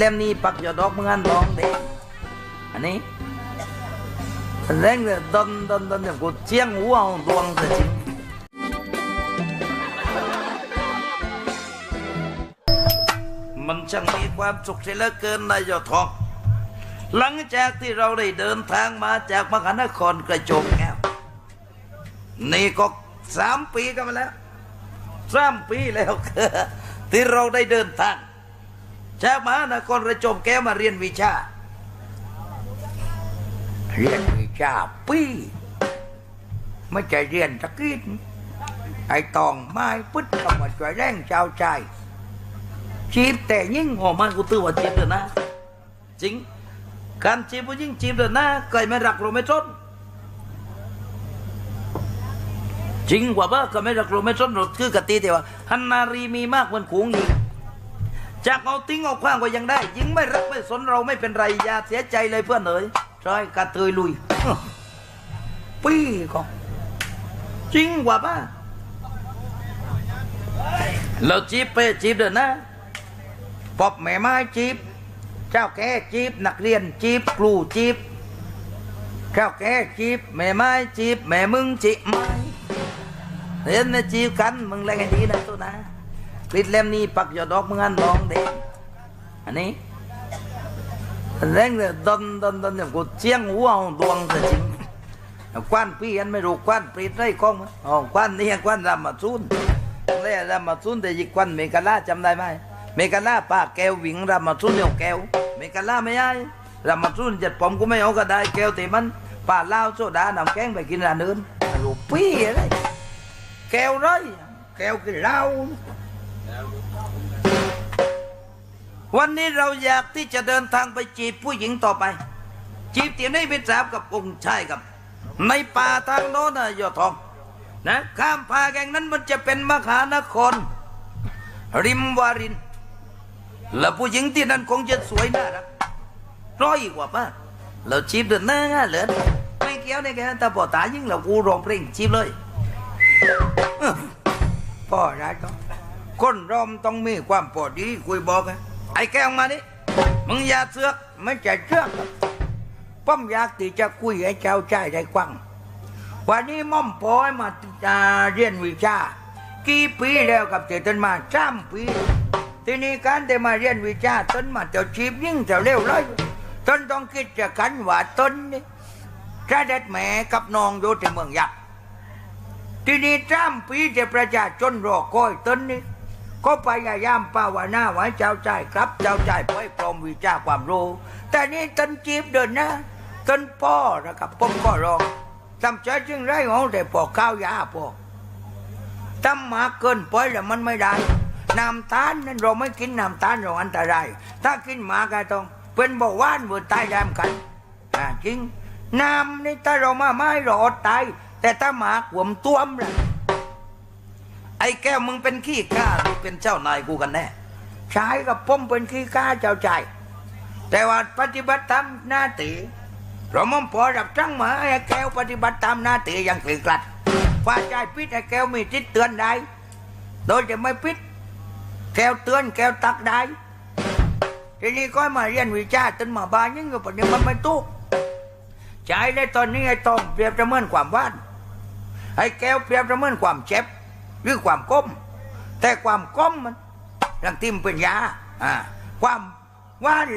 เล่มนี้ปักยอดดอกเมือนทองเด็กอันนี้เร่งเลยดนดนดนอย่างกูเจียงหัวเอาดวงจะจริงมันช่างมีความสุขเสียเหลือเกินนายยอดทอง หลังจากที่เราได้เดินทางมาจากมหานครกระจมแก้วนี่ก็สามปีกันมาแล้วสามปีแล้วที่เราได้เดินทาง จากมหานครระจมแกมาเรียนวิชา เรียนวิชาปีไม่ใช่เรียนตะกี้ไอ้ตองไม้ปึ๊ดเข้ามาช่วยแรงชาวใจจีบแต่ยิ่งโอ้มันกูตื้อว่าจีบเดินะจริงการจีบผู้หญิงจีบเดินะเคยไม่รักเราไม่ชนจริงกว่าบ้าก็ไม่รักเราไม่ชนเราคือกติแต่ว่าฮันนารีมีมากเหมือนขูงหญิง จากเอาติ้งเอาขว้างก็ยังได้ ยิงไม่รักไม่สนเราไม่เป็นไรอย่าเสียใจเลยเพื่อนเอ๋ยใช่กระเทยลุยปี้ก็จริงกว่าบ้าเราจีบไปจีบเดินนะปอบแม่ไม้จีบ เจ้าแก่จีบนักเรียนจีบครูจีบเจ้าแก่จีบแม่ไม้จีบแม่มึงจีบไม้เห็นนะจีบกันมึงแรงดีนะตัวนะ ปิดเล่มนี้ปักยอดดอกเมึงอันทองเด็กอันนี้เร่งเลยดนดนดนอย่างกูเจียงหัวดวงจะจริงควันพี่อันไม่รู้ควันปรีดไรกล้องมั้ยอ๋อควันนี่ควันรำมาซุนเล่รำมาซุนแต่ยิกควันเมกาลาจำได้ไหมเมกาลาป้าแก้วหวิงรำมาซุนเดียวแก้วเมกาลาไม่ได้รำมาซุนจัดผมกูไม่เอาก็ได้แก้วแต่มันป้าเล่าโซดาน้ำแข็งไปกินร้านอื่นลูกพี่อะไรแก้วไรแก้วกินเหล้า วันนี้เราอยากที่จะเดินทางไปจีบผู้หญิงต่อไป จีบเตียนให้เป็นสาวกับองค์ชายกับ ในป่าทางโน้นนะยอดทอง นะข้ามพาแกงนั้นมันจะเป็นมหานคร ริมวาริน และผู้หญิงที่นั่นคงจะสวยน่ารักร้อยกว่าป้าเราจีบเดินหน้าเหลือไม่เกี่ยวในแกแต่พอตายิ่งเรากูร้องเพลงจีบเลยพ่อได้ก็ คนรอมต้องมีความพอดีคุยบอกไงไอ้แก้วมาดิมึงอย่าเสือกไม่ใช่เชื่อครับป้อมอยากที่จะคุยให้เจ้าใจได้กว้างวันนี้ม่อมพอยมาเรียนวิชา กี่ปีแล้วกับเจตันมาสามปี ทีนี้การแต่มาเรียนวิชาต้นมาเจ้าชีพยิ่งเจ้าเร็วเลยต้นต้องคิดจะกันว่าต้นนี่ถ้าเด็ดแม่กับน้องอยู่ที่เมืองยักษ์ทีนี้สามปีจะประชาชนรอคอยต้นนี้ ก็พยายามภาวนาไว้เจ้าใจครับเจ้าใจเพื่อให้ปลอมวิชาความรู้ แต่นี่ต้นจีบเดินนะตนพ่อนะครับผมก็รองทำใจจึงไรของแต่พอข้าวยาพอทำมาเกินไปแล้วมันไม่ได้น้ำตาลนั้นเราไม่กินน้ำตาลเราอันตรายถ้ากินหมาก็ต้อง เป็นเบาหวานเบื่อตายแรมกันจริงน้ำนี่ถ้าเรามาไม่เราอดตายแต่ถ้าหมาขวมต้วมล่ะ ไอ้แก้วมึงเป็นขี้ข้าหรือเป็นเจ้านายกูกันแน่ชายกับผมเป็นขี้กล้าเจ้าใจ แต่ว่าปฏิบัติตามหน้าที่เรามั่มพอรับจังมาให้แก้วปฏิบัติตามหน้าที่อย่างเคร่งครัดว่าใจพิษให้แก้วมีทิศเตือนได้ โดยจะไม่พิษแก้วเตือนแก้วตักได้ทีนี้ก็มาเรียนวิชาจนมาบานยิ่งกว่าปฏิมันไม่ตุกใจในตอนนี้ไอ้ตองเปรียบเมือนความว่านไอ้แก้วเปรียบเมือนความเจ็บ หรือความก้ม แต่ความก้มมันรังทิมเป็นยาอ่าความว่าน